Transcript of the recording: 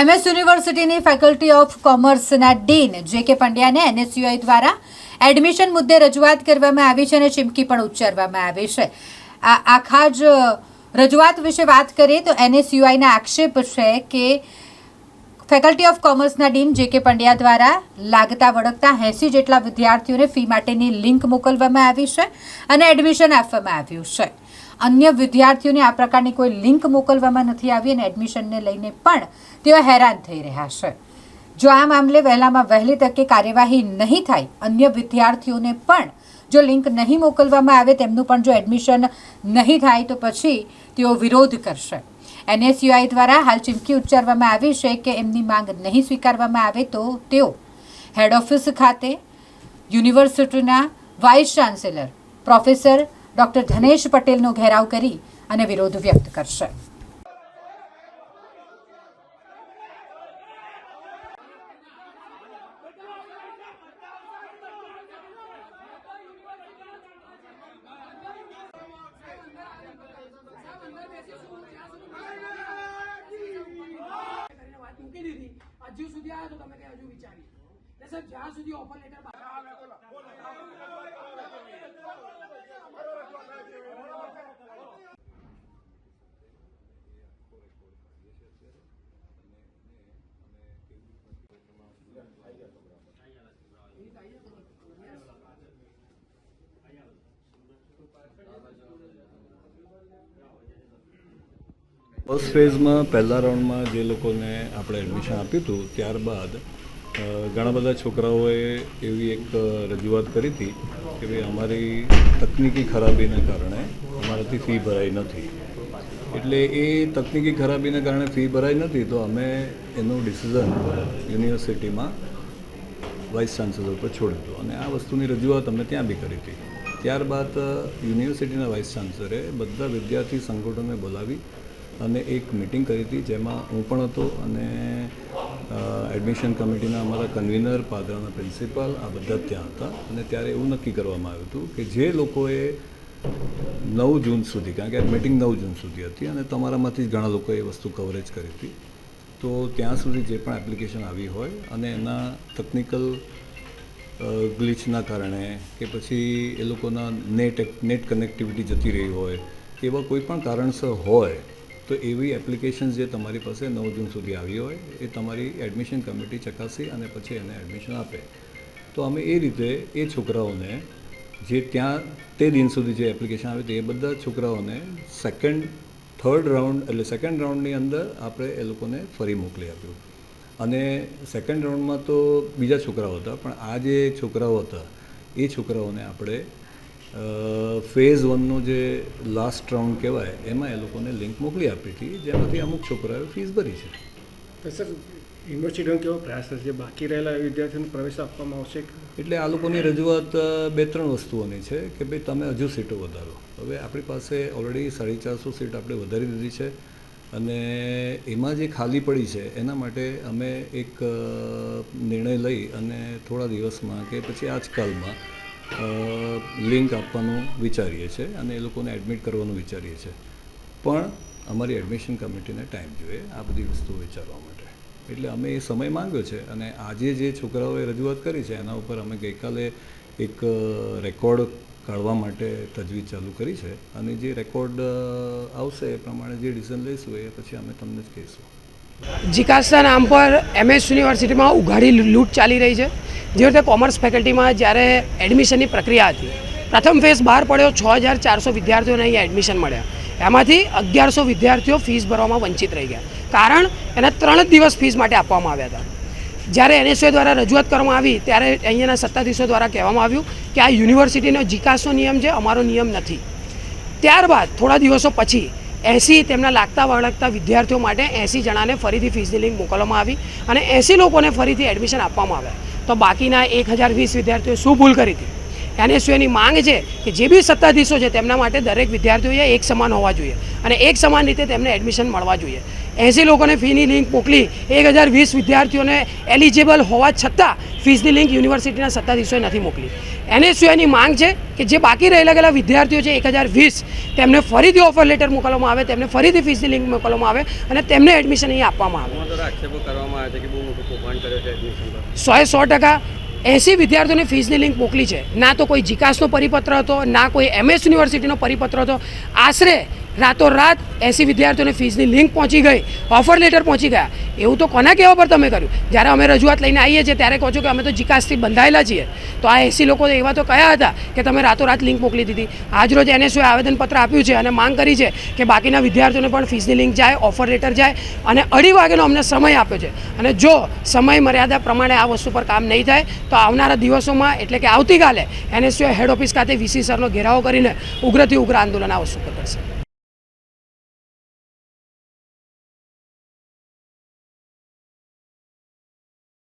MS યુનિવર્સિટીની faculty of કોમર્સના dean જે કે પંડ્યાને એનએસયુઆઈ દ્વારા એડમિશન મુદ્દે રજૂઆત કરવામાં આવી છે અને ચીમકી પણ ઉચ્ચારવામાં આવી છે. આ આખા જ રજૂઆત વિશે વાત કરીએ તો એનએસયુઆઈના આક્ષેપ છે કે ફેકલ્ટી ઓફ કોમર્સના ડીન જે કે પંડ્યા દ્વારા લાગતા વળગતા એંસી જેટલા વિદ્યાર્થીઓને ફી માટેની લિંક મોકલવામાં આવી છે અને એડમિશન આપવામાં આવ્યું છે. અન્ય વિદ્યાર્થીઓને આ પ્રકારની કોઈ લિંક મોકલવામાં નથી આવી અને એડમિશનને લઈને પણ તેઓ હેરાન થઈ રહ્યા છે. જો આ મામલે વહેલામાં વહેલી તકે કાર્યવાહી નહીં થાય, અન્ય વિદ્યાર્થીઓને પણ જો લિંક નહીં મોકલવામાં આવે, તેમનું પણ જો એડમિશન નહીં થાય, તો પછી તેઓ વિરોધ કરશે. એનએસયુઆઈ દ્વારા હાલ ચીમકી ઉચ્ચારવામાં આવી છે કે એમની માંગ નહીં સ્વીકારવામાં આવે તો તેઓ હેડ ઓફિસ ખાતે યુનિવર્સિટીના vice chancellor professor doctor Dhanesh પટેલનો ઘેરાવ કરી અને વિરોધ વ્યક્ત કરશે. મૂકી સુધી આવ્યો તો તમે કે હજુ વિચારી એટલે સાહેબ, જ્યાં સુધી ઓફર લેટર ફર્સ્ટ ફેઝમાં પહેલા રાઉન્ડમાં જે લોકોને આપણે એડમિશન આપ્યું હતું, ત્યારબાદ ઘણા બધા છોકરાઓએ એવી એક રજૂઆત કરી હતી કે ભાઈ અમારી તકનિકી ખરાબીને કારણે અમારાથી ફી ભરાઈ નથી. એટલે એ તકનિકી ખરાબીને કારણે ફી ભરાઈ નથી, તો અમે એનું ડિસિઝન યુનિવર્સિટીમાં વાઇસ ચાન્સેલર પર છોડ્યું હતું. અને આ વસ્તુની રજૂઆત અમે ત્યાં બી કરી હતી. ત્યારબાદ યુનિવર્સિટીના વાઇસ ચાન્સલરે બધા વિદ્યાર્થી સંગઠનોને બોલાવી અને એક મિટિંગ કરી હતી જેમાં હું પણ હતો અને એડમિશન કમિટીના અમારા કન્વીનર પાદરાના પ્રિન્સિપાલ આ બધા ત્યાં હતા. અને ત્યારે એવું નક્કી કરવામાં આવ્યું હતું કે જે લોકોએ નવ જૂન સુધી, કારણ કે મિટિંગ નવ જૂન સુધી હતી અને તમારામાંથી જ ઘણા લોકોએ એ વસ્તુ કવરેજ કરી હતી. તો ત્યાં સુધી જે પણ એપ્લિકેશન આવી હોય અને એના ટેકનિકલ ગ્લિચના કારણે કે પછી એ લોકોના નેટ નેટ કનેક્ટિવિટી જતી રહી હોય, એવા કોઈ પણ કારણસર હોય તો એવી એપ્લિકેશન જે તમારી પાસે નવ જૂન સુધી આવી હોય, એ તમારી એડમિશન કમિટી ચકાસી અને પછી એને એડમિશન આપે. તો અમે એ રીતે એ છોકરાઓને જે ત્યાં તે દિન સુધી જે એપ્લિકેશન આવે તે એ બધા છોકરાઓને સેકન્ડ થર્ડ રાઉન્ડ એટલે સેકન્ડ રાઉન્ડની અંદર આપણે એ લોકોને ફરી મોકલી આપ્યું. અને સેકન્ડ રાઉન્ડમાં તો બીજા છોકરાઓ હતા, પણ આ જે છોકરાઓ હતા, એ છોકરાઓને આપણે ફેઝ વનનો જે લાસ્ટ રાઉન્ડ કહેવાય એમાં એ લોકોને લિંક મોકલી આપી હતી જેમાંથી અમુક છોકરાઓએ ફીસ ભરી છે. સર યુનિવર્સિટીનો કેવો પ્રયાસ થશે બાકી રહેલા વિદ્યાર્થીઓને પ્રવેશ આપવામાં આવશે? એટલે આ લોકોની રજૂઆત બે ત્રણ વસ્તુઓની છે કે ભાઈ તમે હજુ સીટો વધારો. હવે આપણી પાસે ઓલરેડી સાડી ચારસો સીટ આપણે વધારી દીધી છે અને એમાં જે ખાલી પડી છે એના માટે અમે એક નિર્ણય લઈ અને થોડા દિવસમાં કે પછી આજકાલમાં લિંક આપવાનું વિચારીએ છીએ અને એ લોકોને એડમિટ કરવાનું વિચારીએ છીએ. પણ અમારી એડમિશન કમિટીને ટાઈમ જોઈએ આ બધી વસ્તુઓ વિચારવા માટે. એટલે અમે એ સમય માંગ્યો છે અને આજે જે છોકરાઓએ રજૂઆત કરી છે, એના ઉપર અમે ગઈકાલે એક રેકોર્ડ કાઢવા માટે તજવીજ ચાલુ કરી છે. અને જે રેકોર્ડ આવશે એ પ્રમાણે જે ડિસિઝન લઈશું એ પછી અમે તમને જ કહીશું. જીકાસના નામ પર એમએસ યુનિવર્સિટીમાં ઉઘાડી લૂંટ ચાલી રહી છે. જે રીતે કોમર્સ ફેકલ્ટીમાં જ્યારે એડમિશનની પ્રક્રિયા હતી, પ્રથમ ફેઝ બહાર પડ્યો, છ હજાર ચારસો વિદ્યાર્થીઓને અહીંયા એડમિશન મળ્યા. એમાંથી અગિયારસો વિદ્યાર્થીઓ ફીસ ભરવામાં વંચિત રહી ગયા. કારણ એના ત્રણ જ દિવસ ફીસ માટે આપવામાં આવ્યા હતા. જ્યારે એનએસએ દ્વારા રજૂઆત કરવામાં આવી, ત્યારે અહીંયાના સત્તાધીશો દ્વારા કહેવામાં આવ્યું કે આ યુનિવર્સિટીનો જીકાસનો નિયમ છે, અમારો નિયમ નથી. ત્યારબાદ, થોડા દિવસો પછી એંસી તેમના લાગતા વળગતા વિદ્યાર્થીઓ માટે એંસી જણાને ફરીથી ફીસની લિંક મોકલવામાં આવી અને એંસી લોકોને ફરીથી એડમિશન આપવામાં આવ્યા તો બાકીના એક હજાર વીસ વિદ્યાર્થીઓએ શું ભૂલ કરી હતી? એનએસયુની માંગ છે કે જે બી સત્તાધીશો છે તેમના માટે દરેક વિદ્યાર્થીઓએ એક સમાન હોવા જોઈએ અને એક સમાન રીતે તેમને એડમિશન મળવા જોઈએ. એંસી લોકોને ફીની લિંક મોકલી એક હજાર વીસ વિદ્યાર્થીઓને એલિજિબલ હોવા છતાં ફીસની લિંક યુનિવર્સિટીના સત્તાધીશોએ નથી મોકલી. એનએસયુની માંગ છે કે જે બાકી રહેલા ગયેલા વિદ્યાર્થીઓ છે એક હજાર વીસ તેમને ફરીથી ઓફર લેટર મોકલવામાં આવે તેમને ફરીથી ફીસની લિંક મોકલવામાં આવે અને તેમને એડમિશન અહીં આપવામાં આવે. સોએ સો ટકા એંસી વિદ્યાર્થીઓને ફીસની લિંક મોકલી છે. ના તો કોઈ જીકાસનો પરિપત્ર હતો ના કોઈ એમએસ યુનિવર્સિટીનો પરિપત્ર હતો. આશરે રાતોરાત એસી વિદ્યાર્થીઓને ફીસની લિંક પહોંચી ગઈ. ઓફર લેટર પહોંચી ગયા. એવું તો કોના કહેવા પર તમે કર્યું? જ્યારે અમે રજૂઆત લઈને આવીએ છીએ, ત્યારે કહો છો કે અમે તો જીકાસથી બંધાયેલા છીએ. તો આ એસી લોકો એવા તો કયા હતા કે તમે રાતોરાત લિંક મોકલી દીધી? આજરોજ એનએસઓએ આવેદનપત્ર આપ્યું છે અને માંગ કરી છે કે બાકીના વિદ્યાર્થીઓને પણ ફીસની લિંક જાય ઓફર લેટર જાય અને અઢી વાગ્યાનો અમને સમય આપ્યો છે. અને જો સમય મર્યાદા પ્રમાણે આ વસ્તુ પર કામ નહીં થાય, તો આવનારા દિવસોમાં, એટલે કે આવતીકાલે એનએસયુએ હેડ ઓફિસ ખાતે વીસી સરનો ઘેરાવો કરીને ઉગ્રથી ઉગ્ર આંદોલન આ વસ્તુ પર કરશે.